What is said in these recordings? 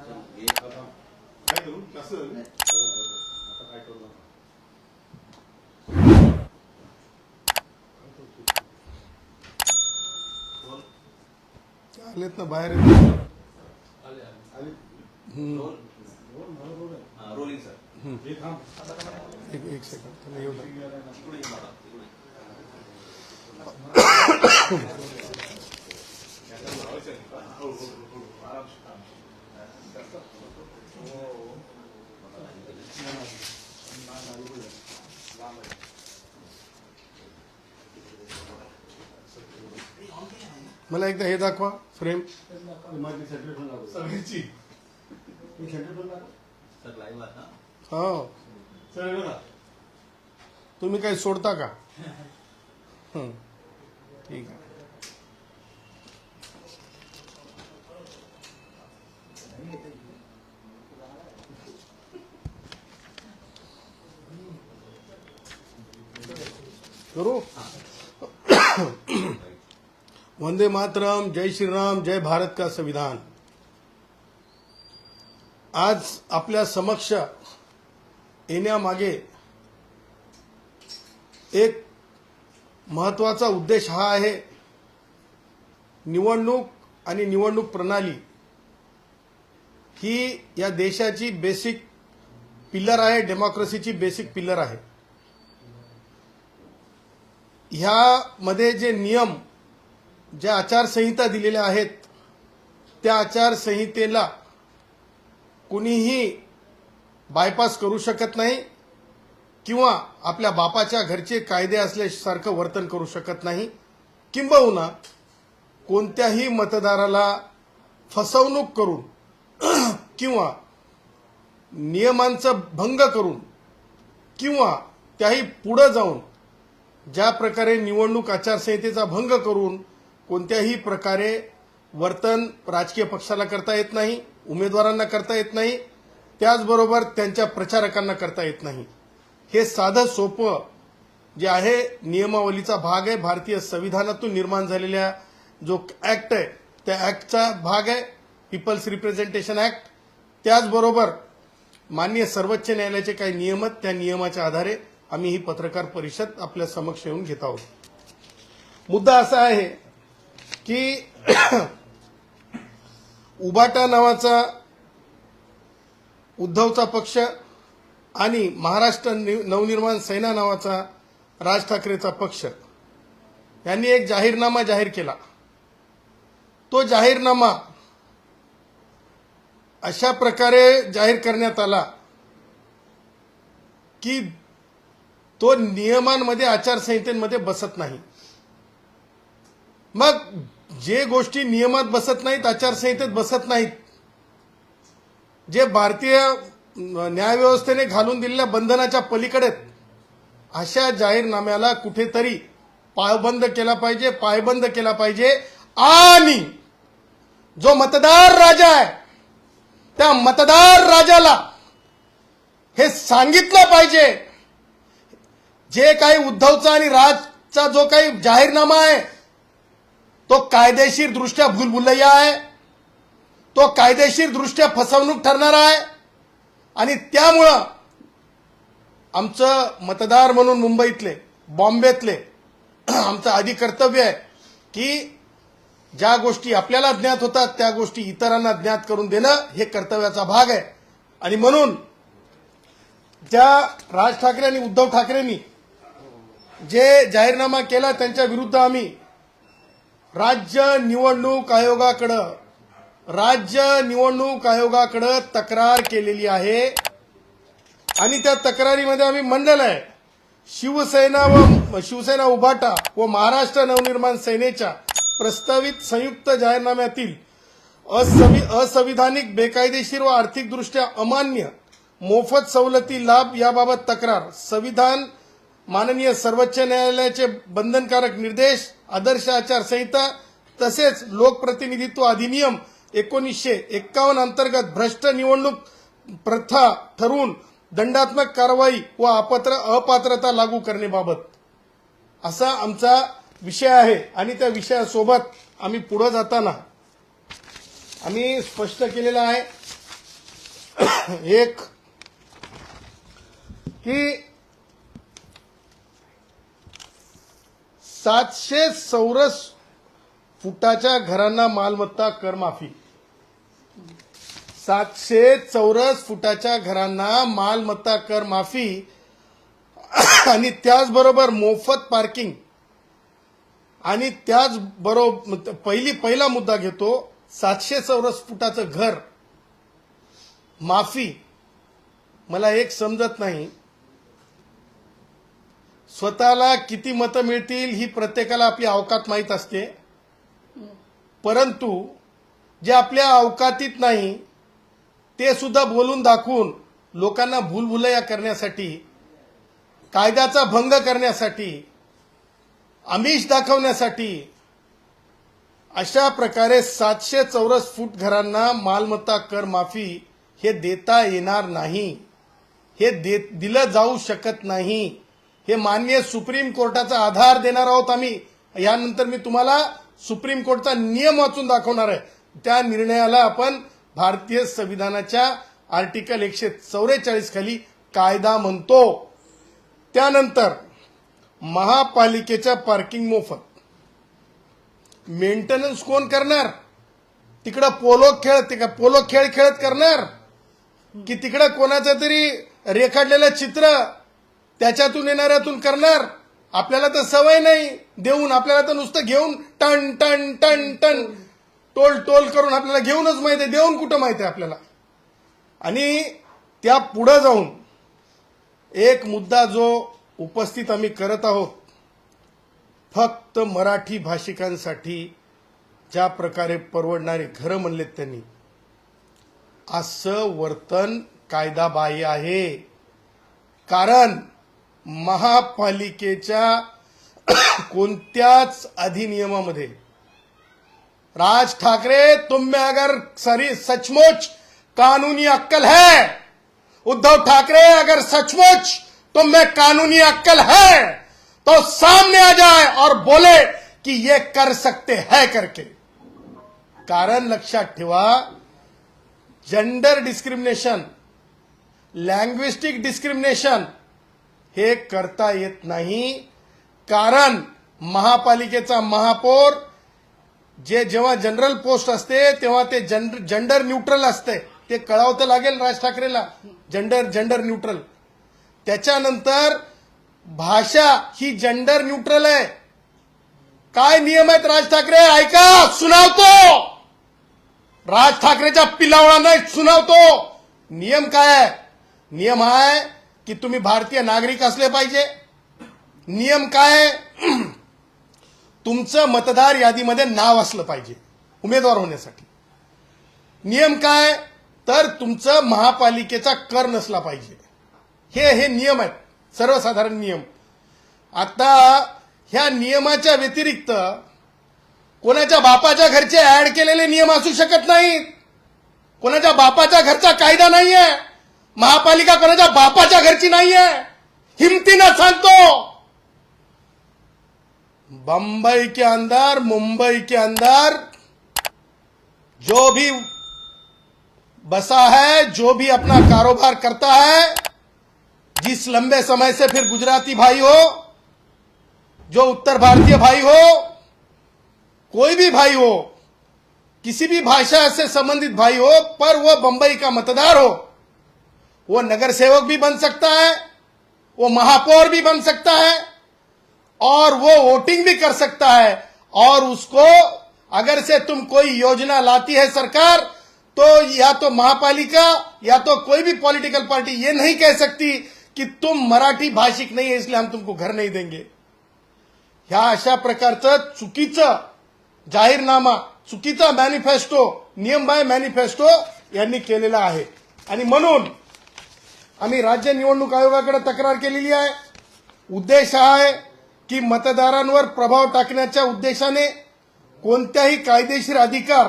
काय करू कसं आता काय करू आलेत ना बाहेर येत. रोलिंग सर हे थांब. एक एक सेकंड त्याला येऊ द्या. मला, एकदा हे दाखवा फ्रेम सगळ्यांची हो. तुम्ही काही सोडता का? हं. ठीक आहे. करू। वंदे मातरम जय श्रीराम जय भारत का संविधान। आज आपल्या समक्ष येण्यामागे एक महत्त्वाचा उद्देश हा आहे निवडणूक आणि निवडणूक प्रणाली ही या देशाची बेसिक पिल्लर आहे डेमोक्रेसीची बेसिक पिल्लर आहे. ह्यामध्ये जे नियम ज्या आचारसंहिता दिलेल्या आहेत त्या आचारसंहितेला कुणीही बायपास करू शकत नाही किंवा आपल्या बापाच्या घरचे कायदे असल्यासारखं वर्तन करू शकत नाही. किंबहुना कोणत्याही मतदाराला फसवणूक करून किंवा नियमांचं भंग करून किंवा त्याही पुढं जाऊन ज्या प्रकारे निवडणूक आचारसंहितेचा भंग करून कोणत्याही प्रकारे वर्तन राजकीय पक्षाला करता येत नाही उमेदवारांना करता येत नाही त्याचबरोबर त्यांच्या प्रचारकांना करता येत नाही. हे साधं सोपं जे आहे नियमावलीचा भाग आहे. भारतीय संविधानातून निर्माण झालेल्या जो ऍक्ट आहे त्या ऍक्टचा भाग आहे. पीपल्स रिप्रेझेंटेशन ऍक्ट त्याचबरोबर माननीय सर्वोच्च न्यायालयाचे काही नियम आहेत त्या नियमाच्या आधारे आम्ही ही पत्रकार परिषद आपल्या समक्ष येऊन घेत आहोत. मुद्दा असा आहे की उबाटा नावाचा उद्धवचा पक्ष आणि महाराष्ट्र नवनिर्माण सेना नावाचा राज ठाकरेचा पक्ष यांनी एक जाहीरनामा जाहीर केला. तो जाहीरनामा अशा प्रकारे जाहीर करण्यात आला की तो नियमांमध्ये आचारसंहितेमध्ये बसत नाही. मग जे गोष्टी नियमात बसत नाहीत आचारसंहितेत बसत नाहीत जे भारतीय न्यायव्यवस्थेने घालून दिलेल्या बंधनाच्या पलीकडे अशा जाहीरनाम्याला कुठेतरी पायबंद केला पाहिजे पायबंद केला पाहिजे. आणि जो मतदार राजा आहे त्या मतदार राजाला हे सांगितलं पाहिजे जे काही उद्धवचा आणि राजचा जो काही जाहीरनामा आहे तो कायदेशीर दृष्ट्या भूलभुलैया आहे तो कायदेशीर दृष्ट्या फसवणूक ठरणार आहे आणि त्यामुळं आमचं मतदार म्हणून मुंबईतले बॉम्बेतले आमचं आधी कर्तव्य आहे की ज्या गोष्टी आपल्याला ज्ञात होतात त्या गोष्टी इतरांना ज्ञात करून देणं हे कर्तव्याचा भाग आहे. आणि म्हणून ज्या राज ठाकरे आणि उद्धव ठाकरेंनी जे जाहीरनामा केला त्यांच्या विरुद्ध आम्ही. राज्य निवडणूक आयोगाकडं राज्य निवडणूक आयोगाकडं तक्रार केलेली आहे. आणि त्या तक्रारीमध्ये आम्ही म्हणलेलं आहे. शिवसेना व शिवसेना उभाटा व महाराष्ट्र नवनिर्माण सेनेच्या प्रस्तावित संयुक्त जाहीरनाम्यातील असंवि असंविधानिक बेकायदेशीर व आर्थिकदृष्ट्या अमान्य मोफत सवलती लाभ याबाबत तक्रार. संविधान माननीय सर्वोच्च न्यायालयाचे बंधनकारक निर्देश आदर्श आचारसंहिता तसेच लोकप्रतिनिधित्व अधिनियम एकोणीसशे एक्कावन्न अंतर्गत भ्रष्ट निवडणूक प्रथा ठरवून दंडात्मक कारवाई व अपात्र अपात्रता लागू करण्याबाबत. असा आमचा विषय आहे आणि त्या विषयासोबत आम्ही पुढे जाताना आम्ही स्पष्ट केलेलं आहे. एक की सातशे चौरस फुटाच्या घरांना मालमत्ता कर माफी सातशे चौरस फुटाच्या घरांना मालमत्ता कर माफी आणि त्याचबरोबर मोफत पार्किंग. आणि त्याचबरोबर पहिली पहिला मुद्दा घेतो सातशे चौरस फुटाचं घर. माफी. मला एक समजत नाही. स्वतःला किती मतं मिळतील ही प्रत्येकाला आपली अवकात माहीत असते. परंतु जे आपल्या अवकातीत नाही ते सुद्धा बोलून दाखवून लोकांना भूलभुलया करण्यासाठी कायद्याचा भंग करण्यासाठी आमिष दाखवण्यासाठी अशा प्रकारे सातशे चौरस फूट घरांना मालमत्ता कर माफी हे देता येणार नाही. हे दे दिलं जाऊ शकत नाही. हे माननीय सुप्रीम कोर्टाचा आधार देणार आहोत आम्ही. यानंतर मी तुम्हाला सुप्रीम कोर्टचा नियम वाचून दाखवणार आहे. त्या निर्णयाला आपण भारतीय संविधानाच्या आर्टिकल एकशे चौवेचाळीस खाली कायदा म्हणतो. त्यानंतर महापालिकेच्या पार्किंग मोफत. मेंटेनन्स कोण करणार? तिकडं पोलो खेळ ते का पोलो खेळ खेळत करणार? की तिकडं कोणाचं तरी रेखाडलेलं चित्र त्याच्यातून येणाऱ्यातून करणार. आपल्याला तर सवय नाही देऊन आपल्याला तर नुसतं घेऊन ton ton ton ton toll toll करून आपल्याला घेऊनच माहिती आहे देऊन कुठं माहिती आहे आपल्याला? आणि त्या पुढं जाऊन एक मुद्दा जो उपस्थित आम्ही करत आहोत फक्त मराठी भाषिकांसाठी ज्या प्रकारे परवडणारे घरं म्हणलेत त्यांनी असं वर्तन कायदाबाह्य आहे. कारण महापालिकेच्या कोणत्याच अधिनियमामध्ये राज ठाकरे तुम में अगर सरी सचमुच कानूनी अक्कल है उद्धव ठाकरे अगर सचमुच तुम में कानूनी अक्कल है तो सामने आ जाए और बोले कि ये कर सकते है करके। कारण लक्षात ठेवा जेंडर डिस्क्रिमिनेशन लँग्विस्टिक डिस्क्रिमिनेशन हे करता येत नाही. कारण महापालिकेचा महापौर जे जेव्हा जनरल पोस्ट असते तेव्हा ते जेंडर न्यूट्रल असते. ते कळावं तर लागेल राज ठाकरेला. जेंडर जेंडर न्यूट्रल त्याच्यानंतर भाषा ही जेंडर न्यूट्रल आहे. काय नियम आहेत राज ठाकरे? ऐका सुनावतो! राज ठाकरेच्या पिलावळांना सुनावतो. नियम काय आहे? नियम आहे की तुम्ही भारतीय नागरिक असले पाहिजे. नियम काय तुमचं मतदार यादीमध्ये नाव असलं पाहिजे उमेदवार होण्यासाठी. नियम काय तर तुमचं महापालिकेचा कर नसला पाहिजे. हे हे नियम आहेत. सर्वसाधारण नियम. आता ह्या नियमाच्या व्यतिरिक्त कोणाच्या बापाच्या घरचे ऍड केलेले नियम असू शकत नाहीत. कोणाच्या बापाच्या घरचा कायदा नाहीये. महापालिका कोणाच्या बापाच्या घरची नाहीये. हिमतीनं सांगतो. बंबई के अंदर, मुंबई के अंदर जो भी बसा है, जो भी अपना कारोबार करता है, जिस लंबे समय से फिर गुजराती भाई हो, जो उत्तर भारतीय भाई हो, कोई भी भाई हो, किसी भी भाषा से संबंधित भाई हो, पर वह बंबई का मतदार हो। वो नगर सेवक भी बन सकता है, वो महापौर भी बन सकता है, और वो वोटिंग भी कर सकता है, और उसको अगर से तुम कोई योजना लाती है सरकार तो या तो महापालिका, या तो कोई भी पॉलिटिकल पार्टी ये नहीं कह सकती कि तुम मराठी भाषिक नहीं है, इसलिए हम तुमको घर नहीं देंगे। ह्या अशा प्रकारचं चुकीचं जाहीरनामा, चुकीचा मॅनिफेस्टो नियम बाय मॅनिफेस्टो यांनी केलेला आहे. आणि म्हणून आम्ही राज्य निवडणूक आयोगाकडे तक्रार केलेली आहे. उद्देश हा आहे की मतदारांवर प्रभाव टाकण्याच्या उद्देशाने कोणत्याही कायदेशीर अधिकार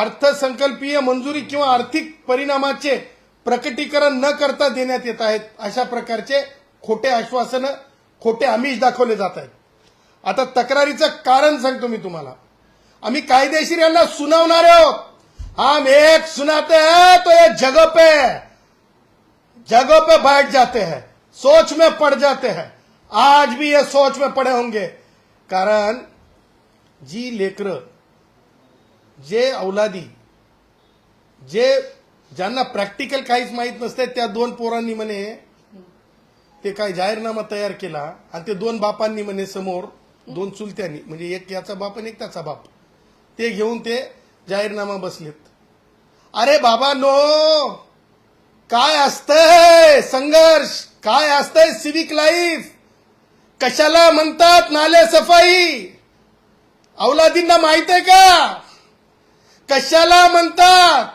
अर्थसंकल्पीय मंजुरी किंवा आर्थिक परिणामाचे प्रकटीकरण न करता देण्यात येत आहेत अशा प्रकारचे खोटे आश्वासनं खोटे आमिष दाखवले जात आहेत. आता तक्रारीचं कारण सांगतो मी तुम्हाला. आम्ही कायदेशीर यांना सुनावणार आहोत. हम एक सुनाते तो ये जगप आहे जगह पे बैठ जाते हैं सोच में पड़ जाते हैं। आज भी ये सोच में पड़े होंगे। कारण जी लेकर जे औलादी जे ज्यांना प्रॅक्टिकल काहीच माहीत नसते त्या दोन पोरांनी म्हणे ते काय जाहीरनामा तयार केला आणि ते दोन बापांनी म्हणे समोर दोन चुलत्यांनी म्हणजे एक याचा बाप आणि एक त्याचा बाप ते घेऊन ते जाहीरनामा बसलेत. अरे बाबा नो काय असतंय संघर्ष? काय असतंय सिविक लाईफ कशाला म्हणतात नाले सफाई? औलादींना माहीत आहे का? कशाला म्हणतात?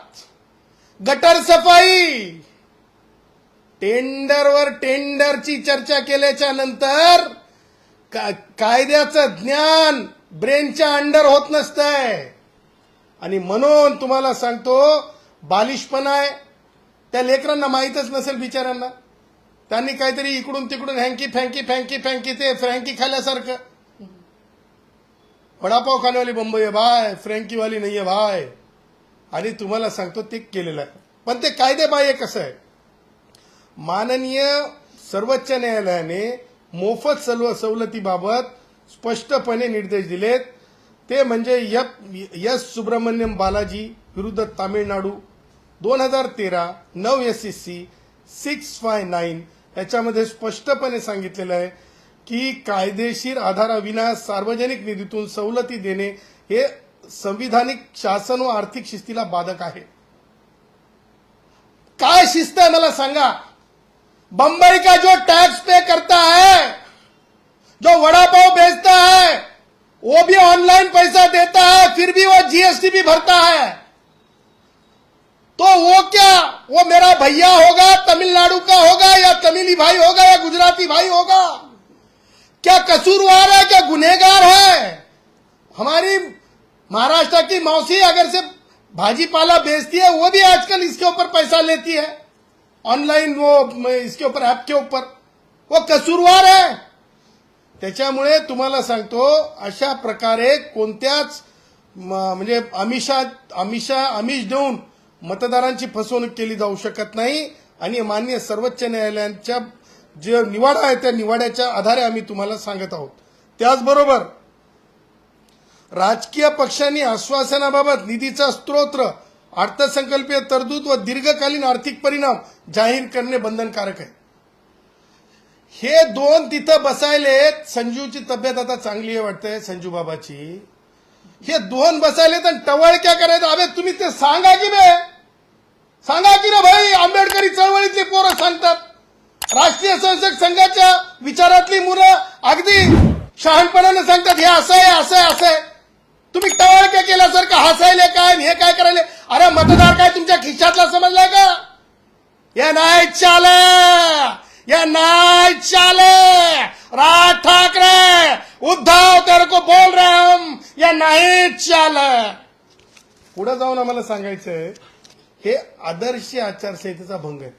गटर सफाई? टेंडरवर टेंडरची चर्चा केल्याच्यानंतर का- कायद्याचं ज्ञान ब्रेनच्या अंडर होत नसतंय. आणि म्हणून तुम्हाला सांगतो बालिशपणा आहे. त्या लेकरांना माहीतच नसेल बिचाऱ्यांना. त्यांनी काहीतरी इकडून तिकडून हँकी फँकी फँकी फँकी ते फ्रँकी खाल्ल्यासारखं. वडापाव खानेवाली बंबई आहे भाय फ्रँकीवाली नाही आहे भाय आणि तुम्हाला सांगतो ते केलेलं आहे. पण ते कायदेबाह्य कसं आहे? माननीय सर्वोच्च न्यायालयाने मोफत सर्व सवलतीबाबत स्पष्टपणे निर्देश दिलेत. ते म्हणजे एस सुब्रमण्यम बालाजी विरुद्ध तामिळनाडू दोन हजार तेरा नऊ S S C six five nine याच्यामध्ये स्पष्टपणे सांगितलेलं आहे की कायदेशीर आधाराविना सार्वजनिक निधीतून सवलती देणे हे संविधानिक शासन व आर्थिक शिस्तीला बाधक आहे. काय शिस्त आहे मला सांगा? बंबई का जो टैक्स पे करता है? जो वड़ा पाव बेचता है? वो भी ऑनलाइन पैसा देता है फिर भी वो जीएसटी भी भरता है। तो वो क्या? वो मेरा भैया होगा तमिलनाडु का होगा या तमिली भाई होगा या गुजराती भाई होगा? क्या कसूरवार है क्या गुनहगार है? हमारी महाराष्ट्र की मौसी अगर से भाजी पाला बेचती है वो भी आजकल इसके ऊपर पैसा लेती है। ऑनलाइन वो इसके ऊपर ऐप के ऊपर। वो कसूरवार है। त्याच्यामुळे तुम्हाला सांगतो अशा प्रकारे म, म्हणजे आमिषा आमिषा आमिष देऊन मतदारांची फसवणूक केली जाऊ शकत नाही. आणि मान्य सर्वोच्च न्यायालयांच्या जे निवाडा आहे त्या निवाड्याच्या आधारे आम्ही तुम्हाला सांगत आहोत. त्याचबरोबर राजकीय पक्षांनी आश्वासनाबाबत निधीचा स्त्रोत अर्थसंकल्पीय तरतूद व दीर्घकालीन आर्थिक परिणाम जाहीर करणे बंधनकारक आहे. हे दोन तिथं बसायलेत संजूची तब्येत आता चांगली आहे वाटतंय संजू बाबाची हे दोन बसायले तर टवळक्या करायचं अबे तुम्ही ते सांगा की बे! सांगा की रे भाई आंबेडकरी चळवळीतली पोरं सांगतात. राष्ट्रीय संसद संघाच्या विचारातली मुलं अगदी शहाणपणाने सांगतात हे असं आहे असं आहे असं आहे. तुम्ही सर केल्यासारखं हसायले काय हे काय करायले? अरे मतदार काय तुमच्या खिशातला समजलाय का? या नाही चाल या नाही चाल राज ठाकरे उद्धव तेरे को बोल रहे हम या नाही चाल पुढे जाऊन आम्हाला सांगायचंय हे आदर्श आचारसंहितेचा भंग आहे.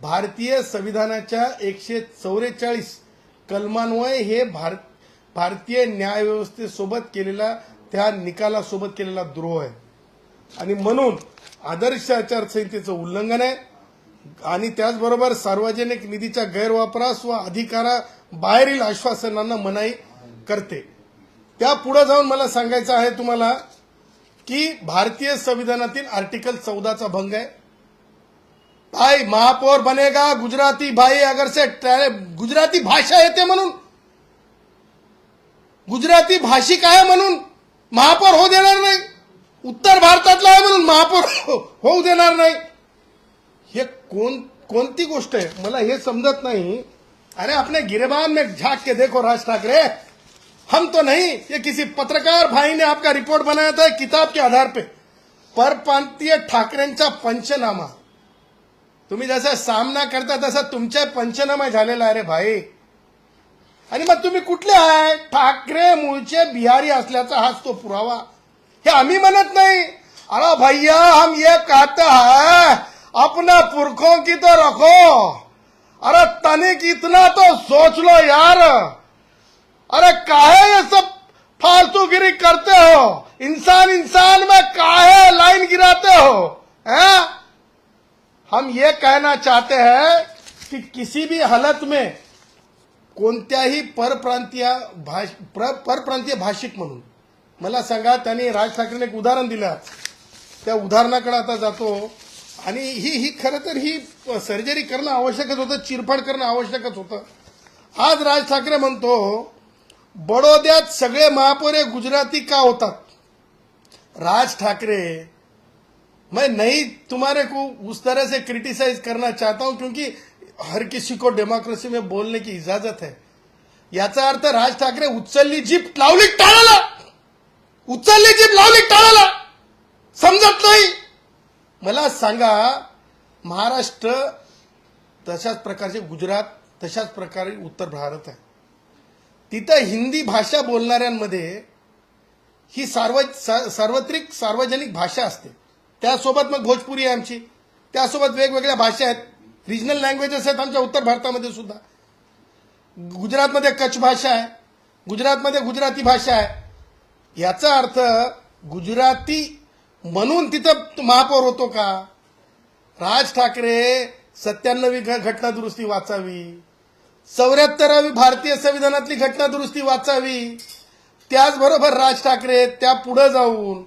भारतीय संविधानाच्या एकशे चौवेचाळीस कलमान्वये हे भारत भारतीय न्यायव्यवस्थेसोबत केलेला त्या निकालासोबत केलेला द्रोह आहे. आणि म्हणून आदर्श आचारसंहितेचं उल्लंघन आहे. आणि त्याचबरोबर सार्वजनिक निधीच्या गैरवापरास व अधिकारा बाहेरील आश्वासनांना मनाई करते. त्या पुढे जाऊन मला सांगायचं आहे तुम्हाला की भारतीय संविधानातील आर्टिकल चौदाचा भंग आहे. भाई महापौर बनेगा गुजराती भाई अगर से गुजराती भाषा येते म्हणून. गुजराती भाषिक आहे म्हणून महापौर होऊ देणार नाही. उत्तर भारतातला आहे म्हणून महापौर होऊ देणार नाही. हे कोण कोणती गोष्ट आहे? मला हे समजत नाही. अरे आपने गिरेबान में झाक के देखो राज ठाकरे. हम तो नहीं ये किसी पत्रकार भाई ने आपका रिपोर्ट बनाया था किताब के आधार पे। परप्रांतीय ठाकरेंचा पंचनामा। तुम्ही जसा सामना करता तसा तुमच्या पंचनामा झालेला आहे रे भाई. आणि मग तुम्ही कुठले आहे? ठाकरे मूळचे बिहारी असल्याचा हाच तो पुरावा. हे आम्ही म्हणत नाही. अरे भैया हम ये कहते हैं अपना पुरखों की तो रखो. अरे तनिक इतना तो सोच लो यार. अरे काहे ये सब फालतूगिरी करते हो? इंसान इंसान में काहे लाइन गिराते हो? हैं? हम ये कहना चाहते हैं कि किसी भी हालत में कोणत्याही परप्रांतीय भाष परप्रांतीय भाषिक म्हणून मला सांगा त्यांनी राज ठाकरेने एक उदाहरण दिलं. त्या उदाहरणाकडे आता जातो. आणि ही ही खरं तर ही सर्जरी करणं आवश्यकच होतं चिरफाड करणं आवश्यकच होतं. आज राज ठाकरे म्हणतो बडोद्यात सगळे महापौर गुजराती का होतात? राज ठाकरे मैं नहीं तुम्हारे को उस तरह से क्रिटिसाइज करना चाहता हूं क्योंकि हर किसी को डेमोक्रेसी में बोलने की इजाजत है। याचा अर्थ राज ठाकरे उचलली जीप लावली टाळाला! उचलली जीप लावली टाळाला! समजत नाही! मला सांगा महाराष्ट्र तशाच प्रकारचे गुजरात तशाच प्रकारे उत्तर भारत आहे. तिथं हिंदी भाषा बोलणाऱ्यांमध्ये ही सार्व सार्वत्रिक सार्वजनिक भाषा असते. त्यासोबत मग भोजपुरी आहे आमची. त्यासोबत वेगवेगळ्या भाषा आहेत. रिजनल लँग्वेजेस आहेत आमच्या उत्तर भारतामध्ये सुद्धा. गुजरातमध्ये कच्छ भाषा आहे. गुजरातमध्ये गुजराती भाषा आहे. याचा अर्थ गुजराती म्हणून तिथं महापौर होतो का? राज ठाकरे सत्त्याण्णवी घटना दुरुस्ती वाचावी. चौऱ्याहत्तरावी भारतीय संविधानातली घटना दुरुस्ती वाचावी. त्याचबरोबर राज ठाकरे त्या पुढे जाऊन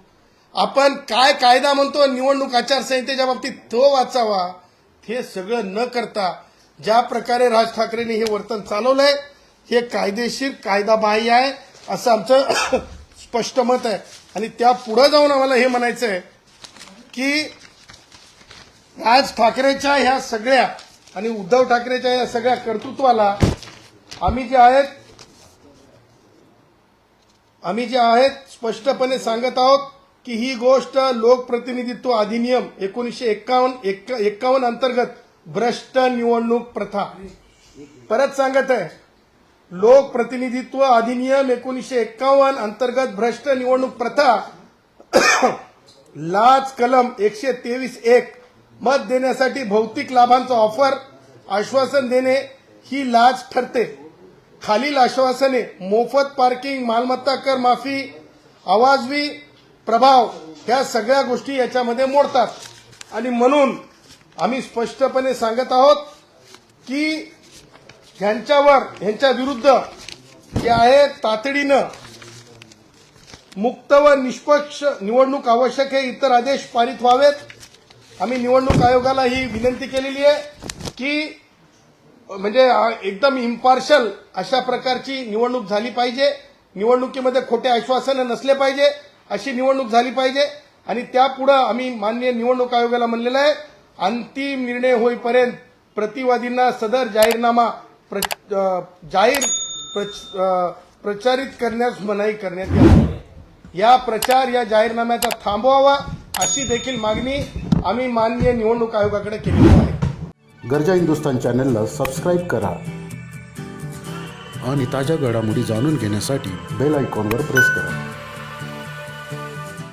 आपण काय कायदा म्हणतो निवडणूक आचारसंहितेच्या बाबतीत तो वाचावा. हे सगळं न करता ज्या प्रकारे राज ठाकरेंनी हे वर्तन चालवलंय हे कायदेशीर कायदाबाह्य आहे असं आमचं स्पष्ट मत आहे. आणि त्या पुढे जाऊन आम्हाला हे म्हणायचं आहे की राज ठाकरेच्या ह्या सगळ्या आणि उद्धव ठाकरेच्या या सगळ्या कर्तृत्वाला आम्ही जे आहेत आम्ही जे आहेत स्पष्टपणे सांगत आहोत की ही गोष्ट लोकप्रतिनिधित्व अधिनियम एकोणीसशे एक्कावन्न एक्कावन्न अंतर्गत भ्रष्ट निवडणूक प्रथा. परत सांगत आहे लोकप्रतिनिधित्व अधिनियम एकोणीसशे एक्कावन्न अंतर्गत भ्रष्ट निवडणूक प्रथा लाच कलम एकशे तेवीस एक मत देण्यासाठी भौतिक लाभांचा ऑफर आश्वासन देणे ही लाज ठरते. खालील आश्वासने मोफत पार्किंग मालमत्ता कर माफी आवाजवी प्रभाव ह्या सगळ्या गोष्टी याच्यामध्ये मोडतात. आणि म्हणून आम्ही स्पष्टपणे सांगत आहोत की ह्यांच्यावर ह्यांच्या विरुद्ध जे आहे तातडीनं मुक्त व निष्पक्ष निवडणूक आवश्यक हे इतर आदेश पारित व्हावेत. आम्ही निवडणूक आयोगाला ही विनंती केलेली आहे की म्हणजे एकदम इम्पार्शल अशा प्रकारची निवडणूक झाली पाहिजे. निवडणुकीमध्ये खोटे आश्वासनं नसले पाहिजे अशी निवडणूक झाली पाहिजे. आणि त्यापुढं आम्ही मान्य निवडणूक आयोगाला म्हणलेलं आहे अंतिम निर्णय होईपर्यंत प्रतिवादींना सदर जाहीरनामा प्र- जाहीर प्रच- प्रचारित करण्यास मनाई करण्यात यावी. या प्रचार या जाहीरनाम्याचा थांबवावा अशी देखील मागणी आम्ही मान्य निवडणूक आयोगाकडे केलेली आहे. गरजा हिंदुस्तान चॅनलला सबस्क्राईब करा. आणि ताज्या घडामोडी जाणून घेण्यासाठी बेल आयकॉनवर प्रेस करा.